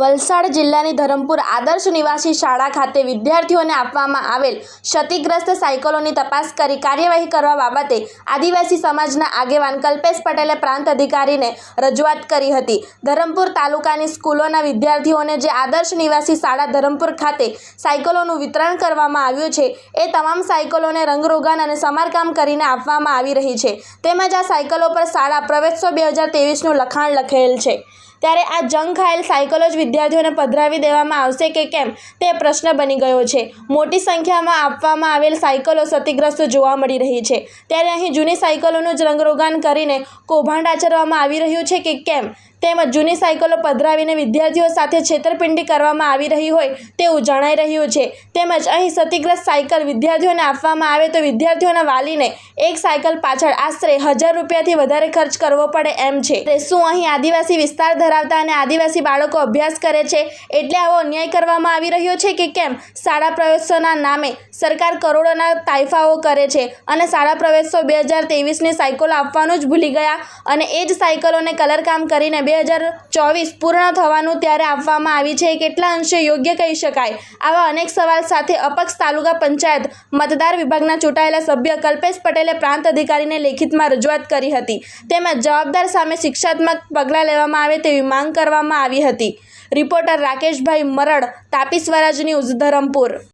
વલસાડ જિલ્લાની ધરમપુર આદર્શ નિવાસી શાળા ખાતે વિદ્યાર્થીઓને આપવામાં આવેલ ક્ષતિગ્રસ્ત સાયકલોની તપાસ કરી કાર્યવાહી કરવા બાબતે આદિવાસી સમાજના આગેવાન કલ્પેશ પટેલે પ્રાંત અધિકારીને રજૂઆત કરી હતી. ધરમપુર તાલુકાની સ્કૂલોના વિદ્યાર્થીઓને જે આદર્શ નિવાસી શાળા ધરમપુર ખાતે સાયકલોનું વિતરણ કરવામાં આવ્યું છે, એ તમામ સાયકલોને રંગરોગાન અને સમારકામ કરીને આપવામાં આવી રહી છે. તેમજ આ સાયકલો પર શાળા પ્રવેશો બે હજાર તેવીસનું લખાણ લખેલ છે. ત્યારે આ જંગ ખાયેલ સાયકલો જ વિદ્યાર્થીઓને પધરાવી દેવામાં આવશે કે કેમ? તે પ્રશ્ન બની ગયો છે. મોટી સંખ્યામાં આપવામાં આવેલ સાયકલો ક્ષતિગ્રસ્ત જોવા મળી રહી છે. ત્યારે અહીં જૂની સાયકલોનું જ રંગરોગાન કરીને કૌભાંડ આચરવામાં આવી રહ્યું છે કે કેમ? તેમજ જૂની સાયકલો પધરાવીને વિદ્યાર્થીઓ સાથે છેતરપિંડી કરવામાં આવી રહી હોય તેવું જણાઈ રહ્યું છે. તેમજ અહીં ક્ષતિગ્રસ્ત સાયકલ વિદ્યાર્થીઓને આપવામાં આવે તો વિદ્યાર્થીઓના વાલીને એક સાયકલ પાછળ આશરે હજાર રૂપિયાથી વધારે ખર્ચ કરવો પડે એમ છે. શું અહીં આદિવાસી વિસ્તાર ધરાવતા અને આદિવાસી બાળકો અભ્યાસ કરે છે એટલે આવો અન્યાય કરવામાં આવી રહ્યો છે કે કેમ? શાળા પ્રવેશોના નામે સરકાર કરોડોના તાઇફાઓ કરે છે અને શાળા પ્રવેશો બે હજાર તેવીસની સાયકલો આપવાનું જ ભૂલી ગયા અને એ જ સાયકલોને કલરકામ કરીને બે હજાર ચોવીસ પૂર્ણ થવાનું ત્યારે આપવામાં આવી છે. એ કેટલા અંશે યોગ્ય કહી શકાય? આવા અનેક સવાલ સાથે અપક્ષ તાલુકા પંચાયત મતદાર વિભાગના ચૂંટાયેલા સભ્ય કલ્પેશ પટેલે પ્રાંત અધિકારીને લેખિતમાં રજૂઆત કરી હતી. તેમજ જવાબદાર સામે શિક્ષાત્મક પગલાં લેવામાં આવે તેવી માંગ કરવામાં આવી હતી. Reporter Rakeshbhai Marad, Tapi Swaraj news Dharampur.